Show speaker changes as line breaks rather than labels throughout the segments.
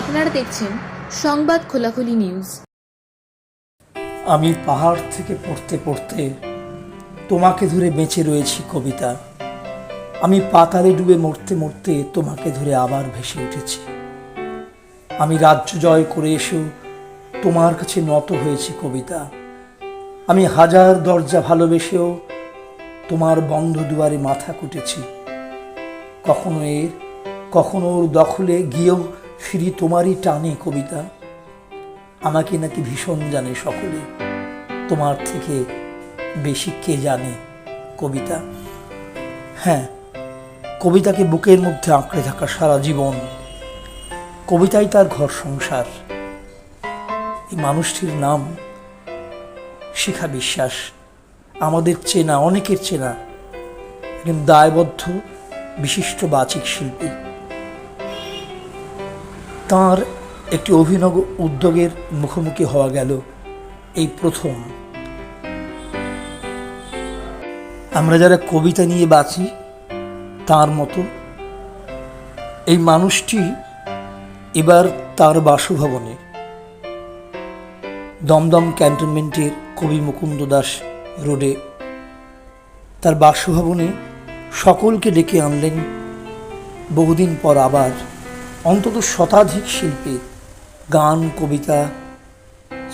আপনারা দেখছেন সংবাদ খোলাখুলি নিউজ।
আমি পাহাড় থেকে পড়তে পড়তে তোমাকে ধরে বেঁচে রয়েছি, কবিতা। আমি পাতালে ডুবে মরতে মরতে তোমাকে ধরে আবার ভেসে উঠেছি। আমি রাজ্য জয় করে এসেও তোমার কাছে নত হয়েছি, কবিতা। আমি হাজার দরজা ভালোবেসেও তোমার বন্ধ দুয়ারে মাথা কুটেছি। কখনো এর, কখনো ওর দখলে গিয়েও ফিরি তোমারই টানে কবিতা। আমাকে নাকি ভীষণ জানে সকলে। তোমার থেকে বেশি কে জানে কবিতা? হ্যাঁ কবিতাকে বুকের মধ্যে আঁকড়ে থাকা সারা জীবন কবিতাই তার ঘর সংসার। এই মানুষটির নাম শিখা বিশ্বাস। আমাদের চেনা, অনেকের চেনা একজন দায়বদ্ধ, বিশিষ্ট বাচিক শিল্পী। তার একটি অভিনব উদ্যোগের মুখোমুখি হওয়া গেল এই প্রথম। আমরা যারা কবিতা নিয়ে বাঁচি, তার মতো এই মানুষটি এবার তার বাসভবনে দমদম ক্যান্টনমেন্টের কবি মুকুন্দ দাস রোডে তার বাসভবনে সকলকে ডেকে আনলেন বহুদিন পর আবার অন্তত শতাধিক শিল্পী, গান, কবিতা,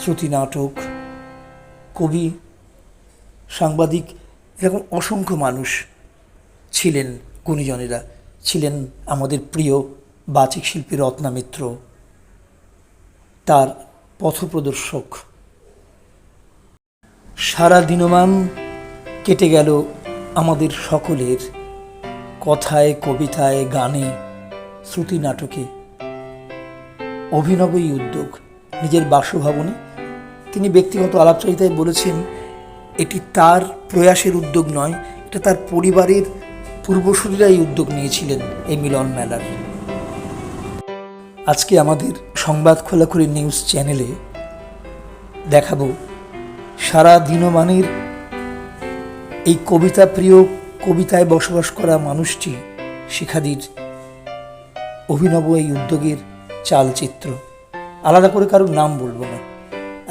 শ্রুতি নাটক, কবি, সাংবাদিক, এরকম অসংখ্য মানুষ ছিলেন, গুণীজনেরা ছিলেন আমাদের প্রিয় বাচিক শিল্পী রত্না মিত্র তার পথপ্রদর্শক। সারা দিনমান কেটে গেল আমাদের সকলের কথায়, কবিতায়, গানে শ্রুতি নাটকে। অভিনব এই উদ্যোগ, নিজের বাসভবনে। তিনি ব্যক্তিগত আলাপচারিতায় বলেছেন, এটি তার প্রয়াসের উদ্যোগ নয়, এটা তার পরিবারের পূর্বসূরীরা উদ্যোগ নিয়েছিলেন এই মিলন মেলার। আজকে আমাদের সংবাদ খোলাখুলি নিউজ চ্যানেলে দেখাবো সারা দিনমানের এই কবিতা প্রিয় কবিতায় বসবাস করা মানুষটি, শিখাদির অভিনব এই উদ্যোগের চালচিত্র। আলাদা করে কারোর নাম বলব না।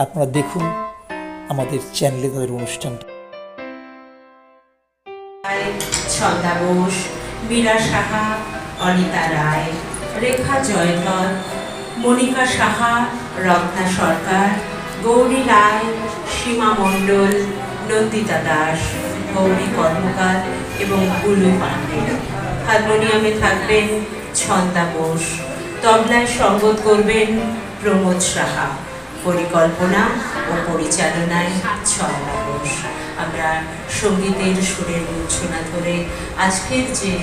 আপনারা দেখুন আমাদের চ্যানেলে তাদের অনুষ্ঠানটা
ছন্দা বোস, মীরা সাহা, অনিতা রায়, রেখা জয়ধর, মনিকা সাহা, রত্না সরকার, গৌরী রায়, সীমা মণ্ডল, নন্দিতা দাস, গৌরী কর্মকার এবং গুলু পাণ্ডে। হারমোনিয়ামে থাকবেন ছন্দা বোস। তবলায় সঙ্গত করবেন প্রমোদ সাহা। পরিকল্পনা ও পরিচালনায় ছন্দা বোস। আমরা সঙ্গীতের সুরের মূর্ছনা ধরে আজকের যে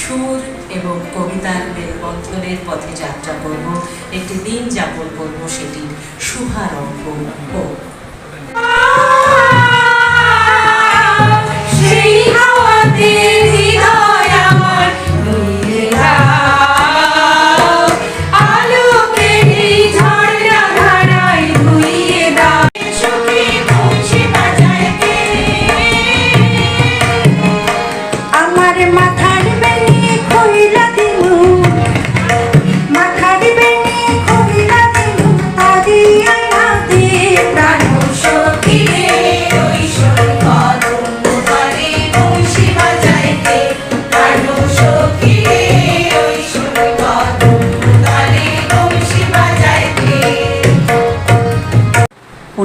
সুর এবং কবিতার মেলবন্ধনের পথে যাত্রা করব, একটি দিন যাপন করব, সেটির শুভারম্ভ হোক।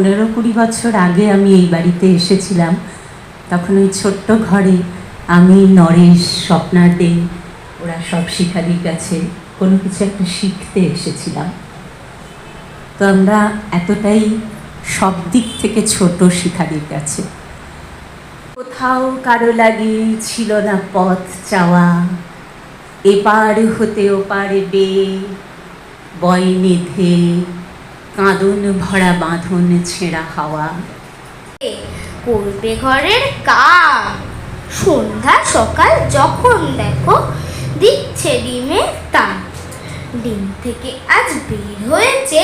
পনেরো কুড়ি বছর আগে আমি এই বাড়িতে এসেছিলাম। তখন ওই ছোট্ট ঘরে আমি, নরেশ স্বপ্নার দে ওরা সব শিখারির কাছে কোনো কিছু একটা শিখতে এসেছিলাম। তো আমরা এতটাই সব দিক থেকে ছোট শিখারির কাছে। কোথাও কারও লাগে ছিল না পথ চাওয়া। এপার হতে ওপারে বে বয় নিধে কাঁদন ভরা বাঁধন ছেঁড়া হাওয়া।
করবে ঘরের কাম। সন্ধ্যা সকাল যখন দেখো দিচ্ছে ডিমের টান ডিম থেকে আজ বের হয়েছে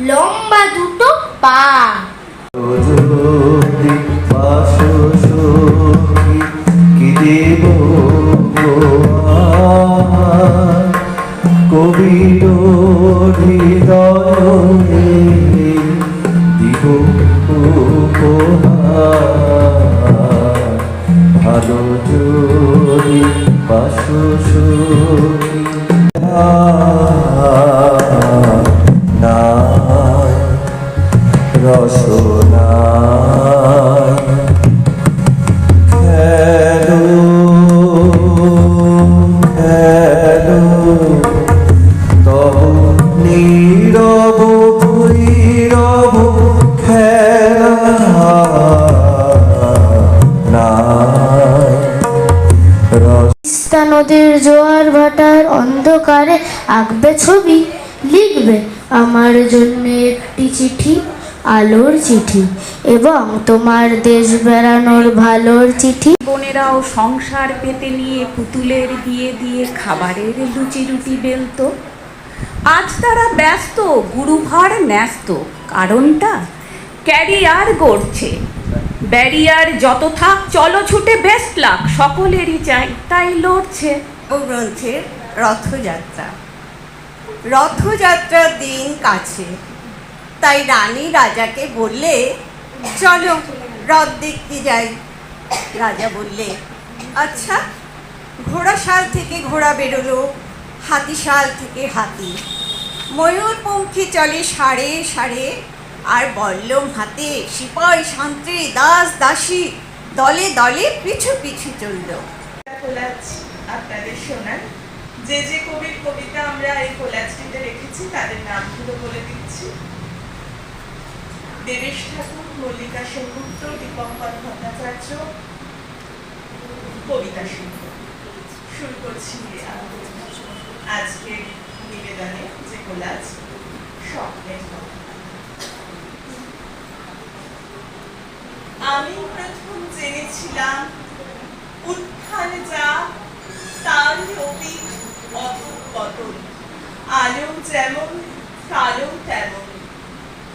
লম্বা দুটো পা।
কি দেব
জন্য একটি চিঠি আলোর চিঠি এবং তোমার দেশ বেড়ানোর ভালোর চিঠি।
বোনেরাও সংসার পেতে নিয়ে পুতুলের বিয়ে দিয়ে খাবারের লুচি রুটি বেলতো। আজ তারা ব্যস্ত গুরুভার ন্যস্ত কারণটা ক্যারিয়ার গড়ছে। ব্যারিয়ার যত থাক চলো ছুটে বেস্ট লাক সকলেরই চাই তাই লড়ছে।
ও গ্রন্থের রথযাত্রা। রথযাত্রার দিন কাছে। তাই রানী রাজাকে বললে, চলো, রথ দেখতে যাই। রাজা বললে আচ্ছা ঘোড়াশাল থেকে ঘোড়া বেরোলো, হাতিশাল থেকে হাতি। ময়ূরপঙ্খী চলে সাড়ে সাড়ে আর বল্লম হাতে সিপাই শান্তি দাস দাসী দলে দলে পিছু পিছু চলল।
আপনাদের শোনান যে যে কবির কবিতা আমরা এই কোলাজটিতে রেখেছি, তাদের নামগুলো বলে দিচ্ছি। দেবেশ ঠাকুর, মল্লিকা সেনগুপ্ত, দীপঙ্কর ভট্টাচার্য, কবিতা শিল্প। শুরু করছি আজকের নিবেদনে যে কোলাজ স্বপ্নের আমি প্রথম জেনেছিলাম, উত্থান যা, তার অতীত অধঃপতন। আলো যেমন কালো তেমন।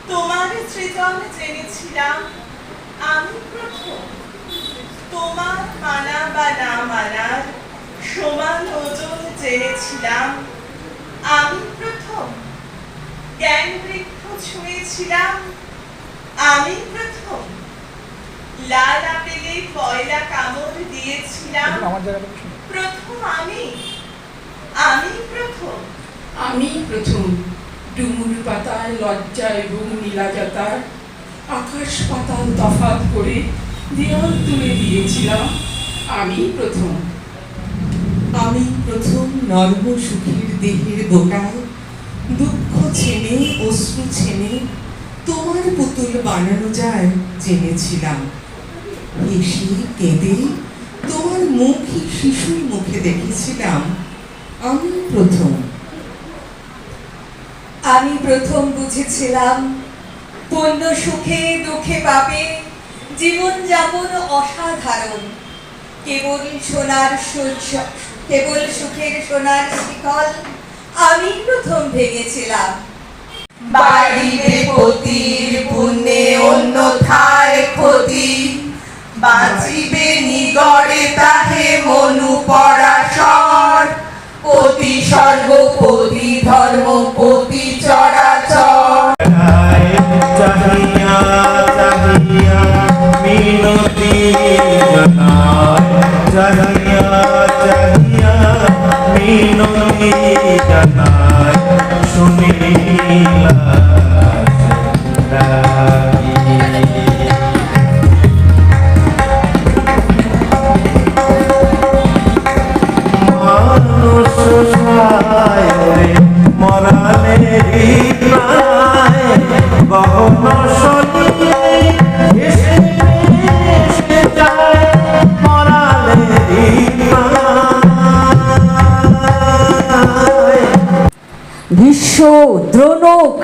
তোমার সৃজন জেনেছিলাম আমি প্রথম। তোমার মানা বা না মানার সমান ওজন জেনেছিলাম আমি প্রথম। জ্ঞান বৃক্ষ ছুঁয়েছিলাম আমি প্রথম। লাল আপেলে পয়লা কামড় দিয়েছিলাম প্রথম আমি। আমি প্রথম।
আমি প্রথম। ডুমুর পাতার লজ্জা এবং নীলাজাতার আকাশ পাতাল তফাত করে দেওয়াল তুলে দিয়েছিলাম। আমি প্রথম। আমি প্রথম নর্ম সুখীর দেহের গোটায় দুঃখ ছেনে অশ্রু ছেনে তোমার পুতুল বানানো যায় জেনেছিলাম। হেসে কেঁদে তোমার মুখই শিশুর মুখে দেখেছিলাম। আমি প্রথম।
আমি প্রথম বুঝেছিলাম পণ্য সুখে দুঃখে পাবে জীবন যাপন অসাধারণ। কেবল সোনার কেবল সুখের সোনার শিকল আমি প্রথম ভেঙেছিলাম।
বাড়িবে পতির পুণ্যে অন্যথায় ক্ষতি। বাঁচিবে নিগড়ে তাহে মনু পরাশর। পতি স্বর্গ পতি ধর্ম পতি চরাচর।
চাহিয়া চাহিয়া মিনতি জানায় চাহিয়া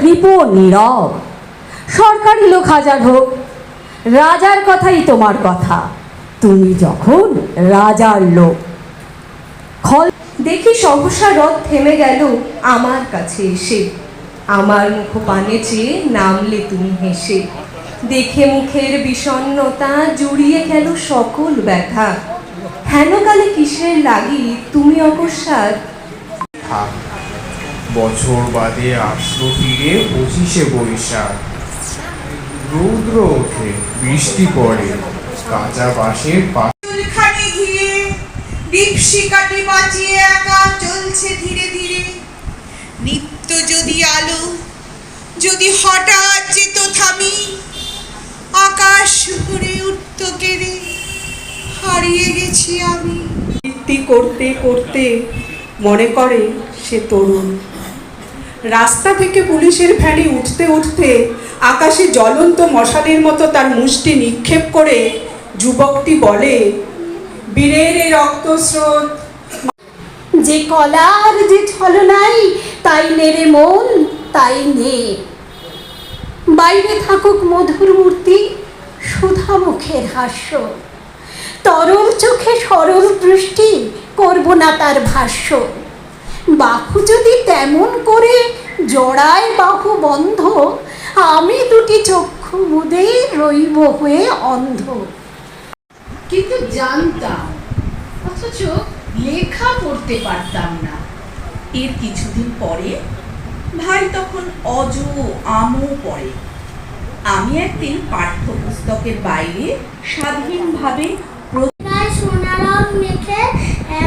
কৃপ নীরব। সরকারি লোক হাজার হোক, রাজার কথাই তোমার কথা। তুমি যখন রাজার লোক। খল
দেখি সহসা রথ থেমে গেল আমার কাছে এসে। আমার মুখ পানে চেয়ে নামলে তুমি হেসে। দেখে মুখের বিষণ্ণতা জুড়িয়ে গেল সকল ব্যথা। হেনকালে কিসের লাগি তুমি অকস্মাৎ
থাক বছর বাদে আসলো ফিরে পঁচিশে বৈশাখ রৌদ্র ওঠে বৃষ্টি পড়ে কাঁচা বাঁশের
চুলখানি ঘিরে দীপশিকাটি বাঁচিয়ে একা চলছে ধীরে ধীরে। নিত্য যদি আলো যদি হঠাৎ যেত থামি আকাশ ভরে উঠত কেড়ে হারিয়ে গেছি আমি।
করতে করতে মনে করে সে তরুণ। রাস্তা থেকে পুলিশের ভ্যানে উঠতে উঠতে আকাশে জ্বলন্ত মশালের মতো তার মুষ্টি নিক্ষেপ করে যুবকটি বলে, বীরের এই রক্তস্রোত।
যে কলার যে ছলনাই তাই নেরে মন, তাই নে। বাইরে থাকুক মধুর মূর্তি, সুধা মুখের হাস্য। তরল চোখে সরল দৃষ্টি, করব না তার ভাষ্য। বাহু যদি তেমন করে জড়ায় বাহু বন্ধ, আমি দুটি চক্ষু মুদে রইব হয়ে অন্ধ।
কিন্তু জানতাম, অথচ লেখা পড়তে পারতাম না।
এর কিছুদিন পরে ভাই তখন অজ আমও পড়ে। আমি একদিন পাঠ্যপুস্তকের বাইরে স্বাধীনভাবে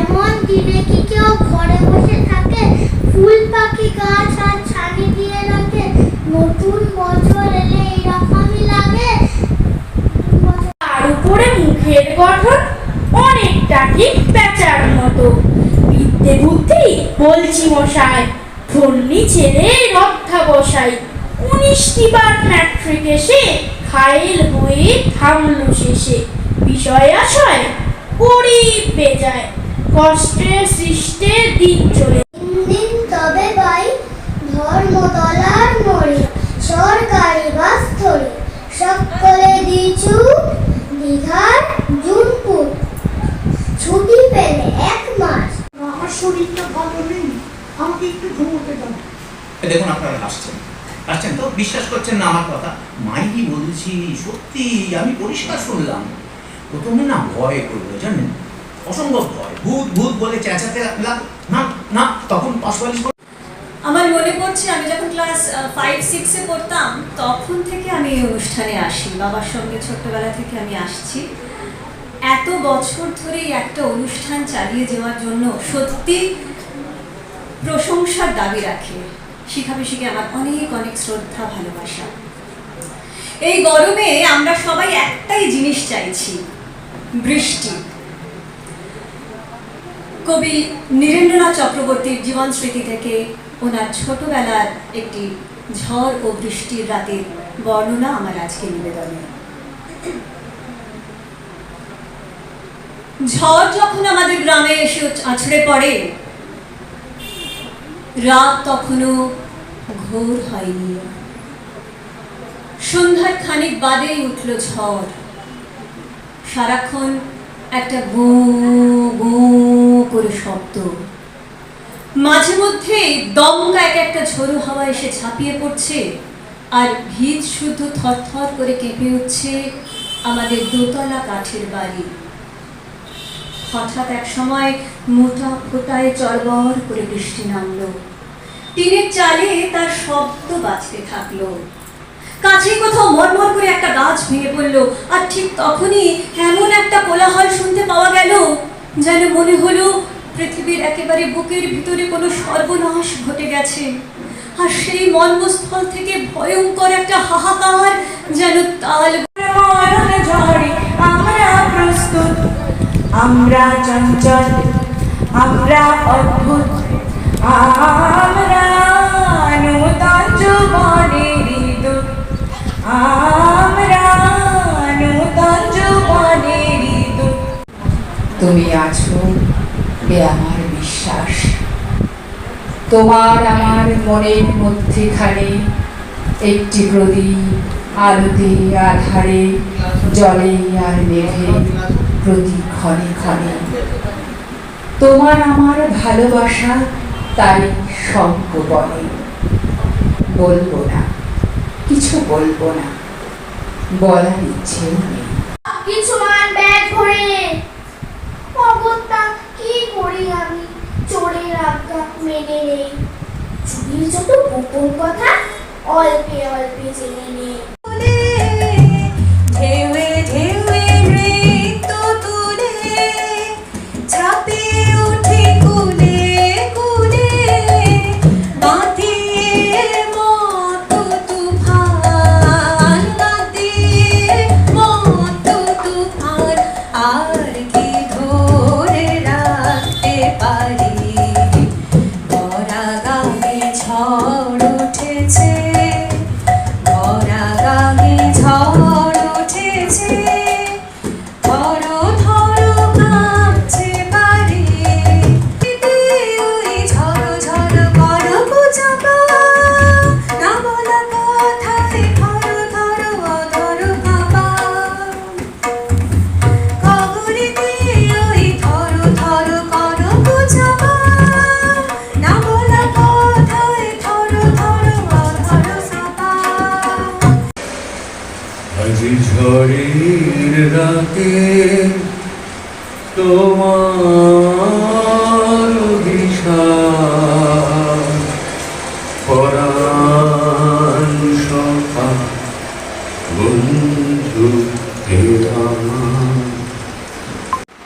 এমন দিনে কি কেউ ঘরে বসে থাকে? ফুল পাখি, গাছ আর ছানি দিয়ে রাখে নতুন বছর এলে এইরকমই লাগে। তার উপরে মুখের গঠন অনেকটা ঠিক প্যাঁচার মতো। বিদ্যে বুদ্ধি, বলছি মশাই ঠন্ডি ছেড়ে রক্ষা বসাই। উনিশটি বার ম্যাট্রিক এসে খায়েল হয়ে থামলো শেষে। বিষয় আশয় গরিব বেজায়। কষ্টের সৃষ্টে দিন চলে। দিন তবে পাই ধর্মতলার মোড়ে সরকারি বাস ধরে। সকলে দিছু দীঘার জুনপুর। ছুটি পেলে এক মাস।
আমার শরীরটা ভালো নেই আমাকে একটু ঘুমোতে দাও।
দেখুন আপনারা হাসছেন হাসছেন তো? বিশ্বাস করছেন না আমার কথা? মাইরি বলছি সত্যি আমি পরিষ্কার শুনলাম। প্রথমে না ভয় করল জানেন? অসম্ভব ভয় ভূত ভূত বলে চেঁচাতে লাগ না না, তখন পাশপালিশ
আমার মনে পড়ছে আমি যখন ক্লাস ফাইভ সিক্সে পড়তাম, তখন থেকে আমি এই অনুষ্ঠানে আসি। বাবার সঙ্গে ছোট্টবেলা থেকে আমি আসছি। এত বছর ধরে একটা অনুষ্ঠান চালিয়ে যাওয়ার জন্য সত্যি প্রশংসার দাবি রাখে। শিখাবিষিকে আমার অনেক অনেক শ্রদ্ধা, ভালোবাসা। এই গরমে আমরা সবাই একটাই জিনিস চাইছি, বৃষ্টি। কবি নীরেন্দ্রনাথ চক্রবর্তীর জীবন স্মৃতি থেকে ওনার ছোটবেলার একটি ঝড় ও বৃষ্টির রাতের বর্ণনা আমার আজকে নিবেদনে। ঝড় যখন আমাদের গ্রামে এসে আছড়ে পড়ে, রাত তখনও ঘোর হয়নি। সন্ধ্যার খানিক বাদেই উঠল ঝড়। সারাক্ষণ একটা গো গো করে শব্দ মাঝে মধ্যে দমকা এক একটা ঝোড়ো হাওয়া এসে ঝাঁপিয়ে পড়ছে, আর ভিত শুদ্ধ থরথর করে কেঁপে উঠছে আমাদের দোতলা কাঠের বাড়ি। হঠাৎ এক সময় মোটা ফোটায় চরবর করে বৃষ্টি নামলো। টিনের চালে তার শব্দ বাজতে থাকল। কাছে কোথাও মরমর করে একটা গাছ ভেঙে পড়ল, আর ঠিক তখনই এমন একটা কোলাহল শুনতে পাওয়া গেল, যেন মনে হলো পৃথিবীর একেবারে বুকের ভিতরে কোনো সর্বনাশ ঘটে গেছে। আর সেই মর্মস্থল থেকে ভয়ঙ্কর একটা হাহাকার যেন তাল
আমরা প্রস্তুত, আমরা চঞ্চল, আমরা অদ্ভুত, আমরা নূতন জীবনের দূত আমরা নূতন জীবনের দূত
তুমি আছো? এ আমার বিশ্বাস। তোমার আমার মনের মধ্যেখানে একটি প্রদীপ আলোতে আধারে, জলে আর মেঘে প্রতি ক্ষণে ক্ষণে। তোমার আমার ভালোবাসা তাই সংকোপনে বলব না, কিছু বলব না, বলার ইচ্ছেও নেই
কিছু মান ব্যাগ ভরে অগত্যা কি করি আমি চোরের আজ্ঞা মেনে নেই যত গোপন কথা অল্পে অল্পে জেনে নেই
ঝড়ের রাতে তোমার পরাণ বন্ধু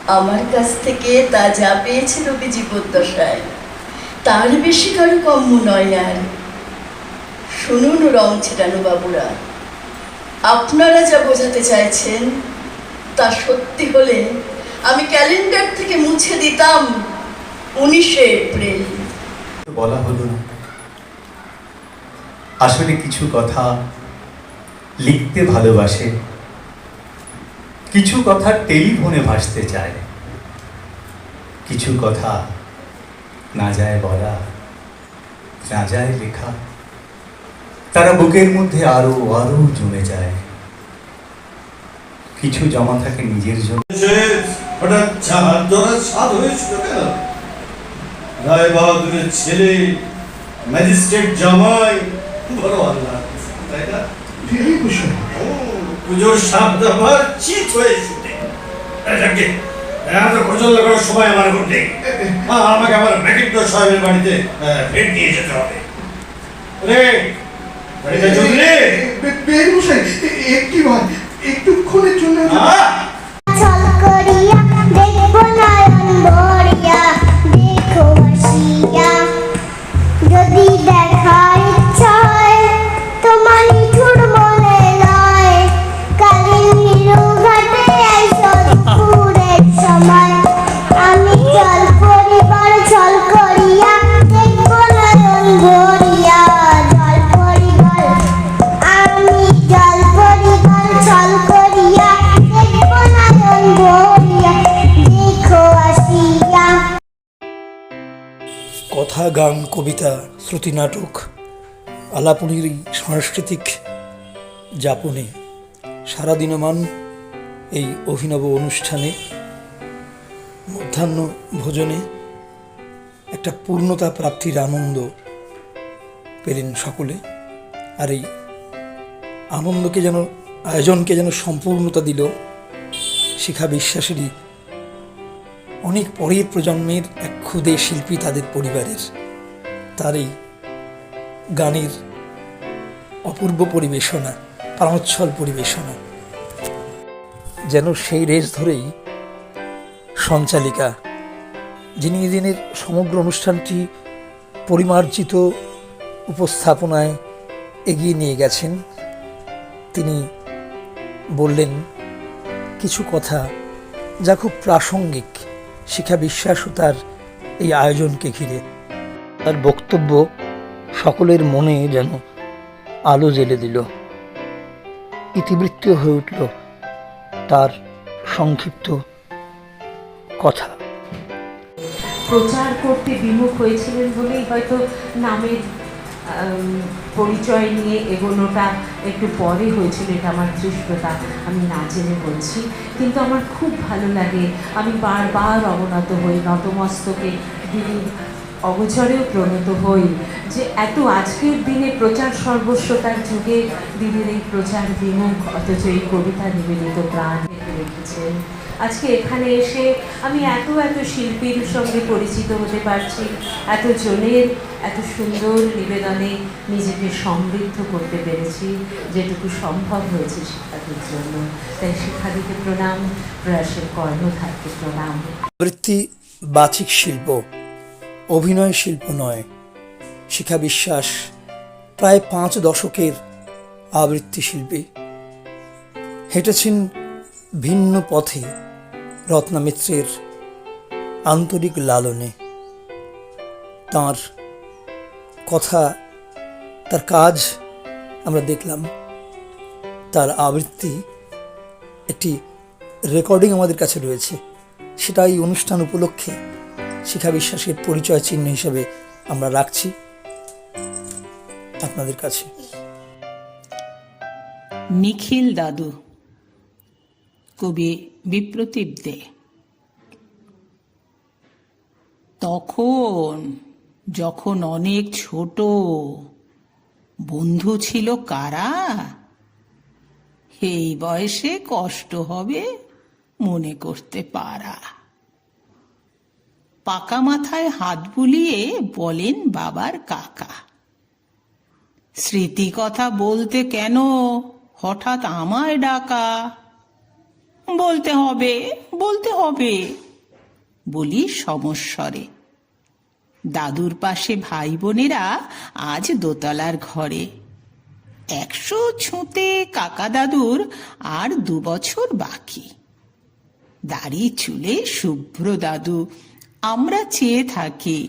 আমার
কাছ থেকে তা যা পেয়েছে রবি জীবদ্দশায়, তার বেশি কারও কম্য নয় আর। শুনুন রং ছেটানো বাবুরা আপনারা যা বোঝাতে চাইছেন তা সত্যি হলে আমি ক্যালেন্ডার থেকে মুছে দিতাম উনিশে এপ্রিল।
বলা হলো আসলে কিছু কথা লিখতে ভালোবাসে, কিছু কথা টেলিফোনে ভাসতে চায়, কিছু কথা না যায় বলা, না যায় লেখা। তারা বুকের মধ্যে আরও আরও জমে যায়। কিছু জমা থাকে নিজের জন্য।
হঠাৎ চাঁদ ধরার স্বাদ হয়েছিল কেন? রায় বাহাদুরের ছেলে ম্যাজিস্ট্রেট জামাই বড় আল্লাহ তাই না? পুজোর সাপ দাবার চিত হয়ে শুনে এটাকে এত খোঁজল লাগানোর সময় আমার এখন নেই। আমাকে আমার সাহেবের বাড়িতে ভেট নিয়ে যেতে হবে। রে বাড়িতে
একটি বার একটুক্ষণের জন্য
চল করিয়া দেখব নয়ন
কবিতা, শ্রুতি নাটক, আলাপনির সাংস্কৃতিক যাপনে সারাদিনমান এই অভিনব অনুষ্ঠানে, মধ্যাহ্ন ভোজনে একটা পূর্ণতা প্রাপ্তির আনন্দ পেলেন সকলে। আর এই আনন্দকে যেন, আয়োজনকে যেন সম্পূর্ণতা দিল, শিখা বিশ্বাসেরই অনেক পরের প্রজন্মের এক ক্ষুদে শিল্পী তাদের পরিবারের। তার এই গানের অপূর্ব পরিবেশনা প্রাণোচ্ছল পরিবেশনা। যেন সেই রেস ধরেই সঞ্চালিকা, যিনি এদিনের সমগ্র অনুষ্ঠানটি পরিমার্জিত উপস্থাপনায় এগিয়ে নিয়ে গেছেন, তিনি বললেন, কিছু কথা যা খুব প্রাসঙ্গিক, শিক্ষা বিশ্বাস তার এই আয়োজনকে ঘিরে। তার বক্তব্য সকলের মনে যেন আলো জ্বেলে দিল। ইতিবৃত্ত হয়ে উঠল তার সংক্ষিপ্ত কথা।
প্রচার করতে বিমুখ হয়েছিলেন বলেই হয়তো নামের পরিচয় নিয়ে এগোনোটা একটু পরে হয়েছিল, এটা আমার দৃষ্টতা আমি না জেনে বলছি। কিন্তু আমার খুব ভালো লাগে, আমি বারবার অবনত হই, নতমস্তকে দিদির অগোচরেও প্রণত হই যে এত আজকের দিনে প্রচার সর্বস্বতার যুগে দিদির এই প্রচার বিমুখ, অথচ এই কবিতা নিবেদিত প্রাণ রেখে রেখেছেন? আজকে এখানে এসে আমি এত এত শিল্পীর সঙ্গে পরিচিত হতে পারছি, এত জনের এত সুন্দর নিবেদনে নিজেকে সমৃদ্ধ করতে পেরেছি, যেটুকু সম্ভব হয়েছে শিক্ষাদের জন্য। তাই শিক্ষাদিকে প্রণাম, প্রয়াসের কর্ণধারকে প্রণাম।
বৃত্তি বাচিক শিল্প। অভিনয় শিল্প নয়, শিখা বিশ্বাস প্রায় পাঁচ দশকের আবৃত্তি শিল্পী। হেঁটেছেন ভিন্ন পথে রত্না মিত্রের আন্তরিক লালনে। তার কথা, তার কাজ আমরা দেখলাম। তার আবৃত্তি একটি রেকর্ডিং আমাদের কাছে রয়েছে। সেটা এই অনুষ্ঠান উপলক্ষে শিখা বিশ্বাসের পরিচয় চিহ্ন হিসেবে আমরা রাখছি আপনাদের কাছে।
নিখিল দাদু, কবি বিপ্রতীপ দে। তখন যখন অনেক ছোট, বন্ধু ছিল কারা? এই বয়সে কষ্ট হবে মনে করতে পারা। পাকা মাথায় হাত বুলিয়ে বলেন বাবার কাকা। স্মৃতি কথা বলতে কেন হঠাৎ আমায় ডাকা? বলতে হবে বলতে হবে, বলি সমস্বরে। দাদুর পাশে ভাই বোনেরা আজ দোতলার ঘরে। একশো ছুঁতে কাকা দাদুর আর দু বছর বাকি। দাড়ি চুলে শুভ্র দাদু আমরা চেয়ে থাকি।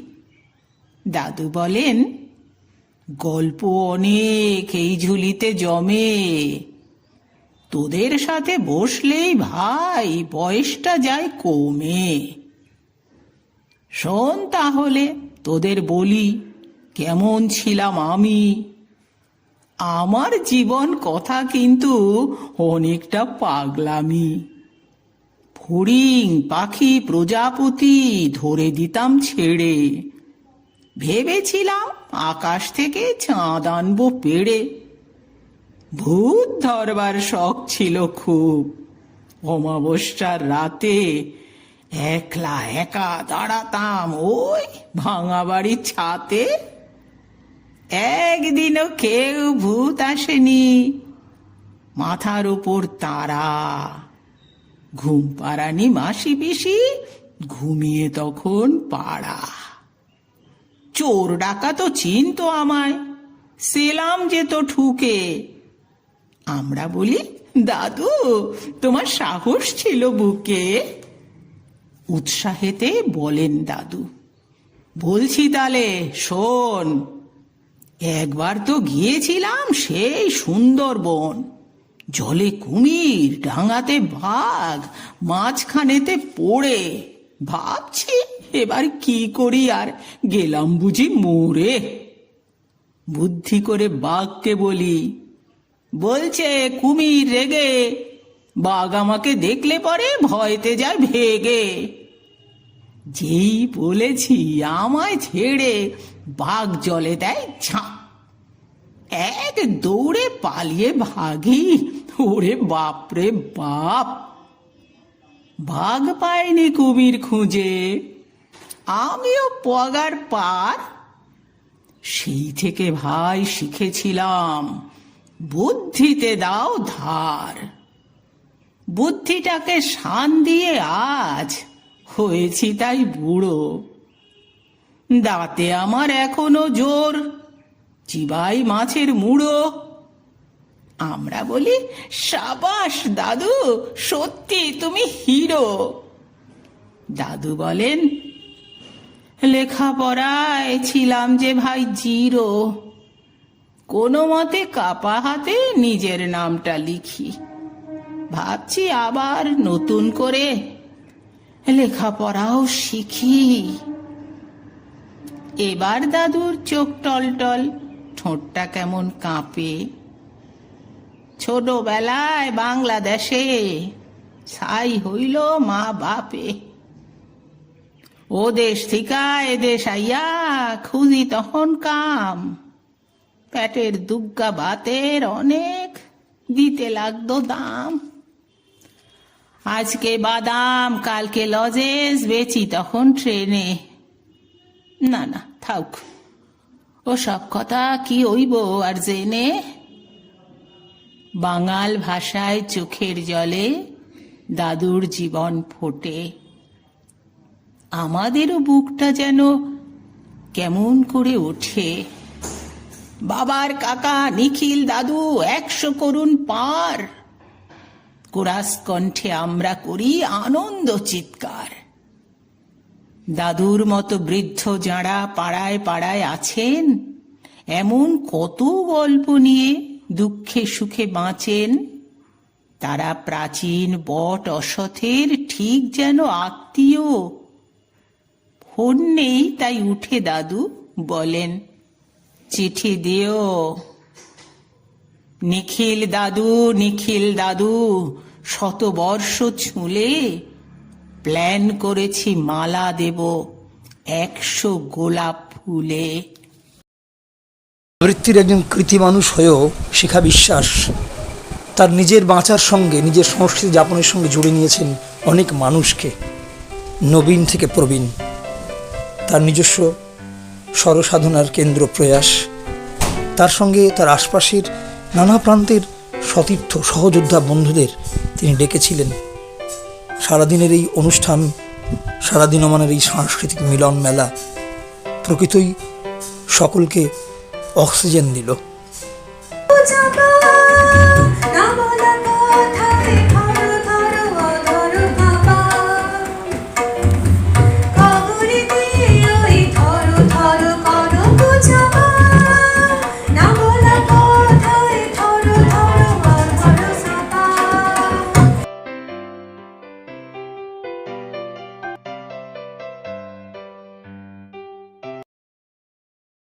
দাদু বলেন, গল্প অনেক এই ঝুলিতে জমে। তোদের সাথে বসলেই ভাই বয়সটা যায় কমে। শোন তাহলে, তোদের বলি, কেমন ছিলাম আমি? আমার জীবন কথা কিন্তু অনেকটা পাগলামি। ফড়িং পাখি প্রজাপতি ধরে দিতাম ছেড়ে। ভেবেছিলাম আকাশ থেকে চাঁদ আনব পেড়ে। ভূত ধরবার শখ ছিল খুব। অমাবস্যার রাতে একলা একা দাঁড়াতাম ওই ভাঙা বাড়ির ছাতে। একদিনও কেউ ভূত আসেনি। মাথার উপর তারা ঘুম পাড়ানি মাসি পিসি, ঘুমিয়ে তখন পাড়া। চোর ডাকা তো চিনতো আমায়, সেলাম যেত ঠুকে। আমরা বলি, দাদু, তোমার সাহস ছিল বুকে? উৎসাহেতে বলেন দাদু, বলছি তালে, শোন, একবার তো গিয়েছিলাম সেই সুন্দরবন। জলে কুমির ডাঙাতে বাঘ, মাঝখানেতে পড়ে। ভাবছি এবার কি করি আর গেলাম বুঝি মোরে বুদ্ধি করে বাঘকে বলি, বলছে, কুমির রেগে, বাঘ আমাকে দেখলে পরে ভয়তে যায় ভেগে। যেই বলেছি আমায় ছেড়ে বাঘ জলে দেয় ঝাঁপ এক দৌড়ে পালিয়ে ভাগি। ওরে বাপরে বাপ। বাঘ পায়নি কুমির খুঁজে। আমিও পগার পার। সেই থেকে ভাই শিখেছিলাম, বুদ্ধিতে দাও ধার। বুদ্ধিটাকে শান দিয়ে আজ হয়েছি তাই বুড়ো। দাঁতে আমার এখনও জোর। চিবাই মাছের মুড়ো। আমরা বলি, সাবাস, দাদু, সত্যি তুমি হিরো। দাদু বলেন, লেখাপড়ায় ছিলাম যে ভাই জিরো। কোনো মতে কাপা হাতে নিজের নামটা লিখি। ভাবছি আবার নতুন করে লেখাপড়াও শিখি। এবার দাদুর চোখ টলটল। ঠোঁটটা কেমন কাঁপে। ছোটবেলায় বাংলাদেশে ছাই হইল মা বাপে। ও দেশ থিকা দেশ আইয়া খুঁজি তখন কাম। পেটের দুগ্গা ভাতের অনেক দিতে লাগতো দাম। আজকে বাদাম, কালকে লজেস, বেচি তখন ট্রেনে। না না, থাক। ও সব কথা কি হইব আর জেনে? বাঙাল ভাষায় চোখের জলে দাদুর জীবন ফোটে। আমাদেরও বুকটা যেন কেমন করে ওঠে। বাবার কাকা নিখিল দাদু একশো করুন পার। কোরাস কণ্ঠে আমরা করি আনন্দ চিৎকার। দাদুর মতো বৃদ্ধ যাঁরা পাড়ায় পাড়ায় আছেন, এমন কত গল্প নিয়ে দুঃখে সুখে বাঁচেন? তারা প্রাচীন বট অসথের ঠিক যেন আত্মীয়। ফোন নেই তাই উঠে দাদু বলেন, চিঠি দিও। নিখিল দাদু নিখিল দাদু শত বর্ষ ছুঁলে প্ল্যান করেছি মালা দেব একশো গোলাপ ফুলে।
বৃত্তির একজন কৃতি মানুষ হয়েও শিখা বিশ্বাস। তার নিজের বাঁচার সঙ্গে নিজের সংস্কৃতি যাপনের সঙ্গে জুড়ে নিয়েছেন অনেক মানুষকে, নবীন থেকে প্রবীণ। তার নিজস্ব স্বরসাধনার কেন্দ্র প্রয়াস। তার সঙ্গে তার আশপাশের নানা প্রান্তের সতীর্থ সহযোদ্ধা বন্ধুদের তিনি ডেকেছিলেন। সারাদিনের এই অনুষ্ঠান সারাদিন আমাদের এই সাংস্কৃতিক মিলন মেলা প্রকৃতই সকলকে অক্সিজেন দিল।